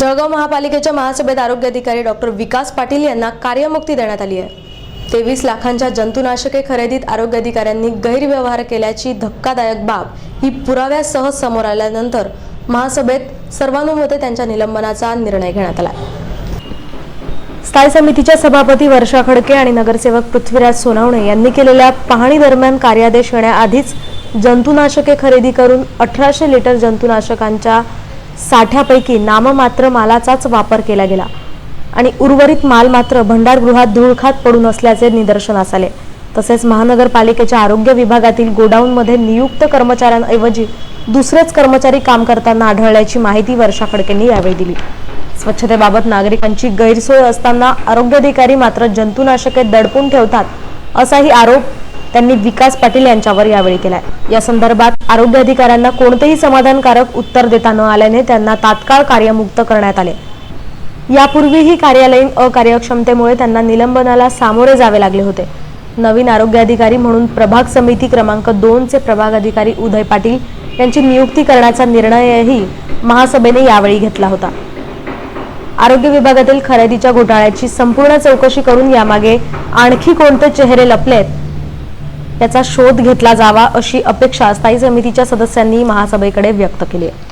जळगाव महापालिकेच्या महासभेत आरोग्य अधिकारी डॉक्टर विकास पाटील यांना कार्यमुक्ती देण्यात आली आहे. तेवीस लाखांच्या जंतुनाशके खरेदीत आरोग्य अधिकाऱ्यांनी गैरव्यवहार केल्याची धक्कादायक बाब ही पुराव्यासह समोर आल्यानंतर महासभेत सर्वानुमते त्यांच्या निलंबनाचा निर्णय घेण्यात आला. स्थायी समितीच्या सभापती वर्षा खडके आणि नगरसेवक पृथ्वीराज सोनावणे यांनी केलेल्या पाहणी दरम्यान कार्यादेश येण्याआधीच जंतुनाशके खरेदी करून अठराशे लिटर जंतुनाशकांच्या साठ्यापैकी नाममात्र मालाचाच वापर केला गेला. आणि उर्वरित माल मात्र भंडारगृहात धुळखात पडून असल्याचे निदर्शनास आले. तसेच महानगरपालिकेच्या आरोग्य विभागातील गोडाऊनमध्ये नियुक्त कर्मचाऱ्यांऐवजी दुसरेच कर्मचारी काम करताना आढळल्याची माहिती वर्षा खडकेंनी यावेळी दिली. स्वच्छतेबाबत नागरिकांची गैरसोय असताना आरोग्य अधिकारी मात्र जंतुनाशके दडपून ठेवतात असाही आरोप त्यांनी विकास पाटील यांच्यावर यावेळी केलाय. या संदर्भात आरोग्य अधिकाऱ्यांना कोणतेही समाधानकारक उत्तर देता न आल्याने त्यांना तात्काळ कार्यमुक्त करण्यात आले. यापूर्वीही कार्यालयीन अकार्यक्षमतेमुळे त्यांना निलंबनाला सामोरे जावे लागले होते. नवीन आरोग्य अधिकारी म्हणून प्रभाग समिती क्रमांक दोनचे प्रभाग अधिकारी उदय पाटील यांची नियुक्ती करण्याचा निर्णयही महासभेने यावेळी घेतला होता. आरोग्य विभागातील खरेदीच्या घोटाळ्याची संपूर्ण चौकशी करून यामागे आणखी कोणते चेहरे लपलेत त्याचा शोध घेतला जावा अशी अपेक्षा स्थायी समितीच्या सदस्यांनी महासभेकडे व्यक्त केली आहे.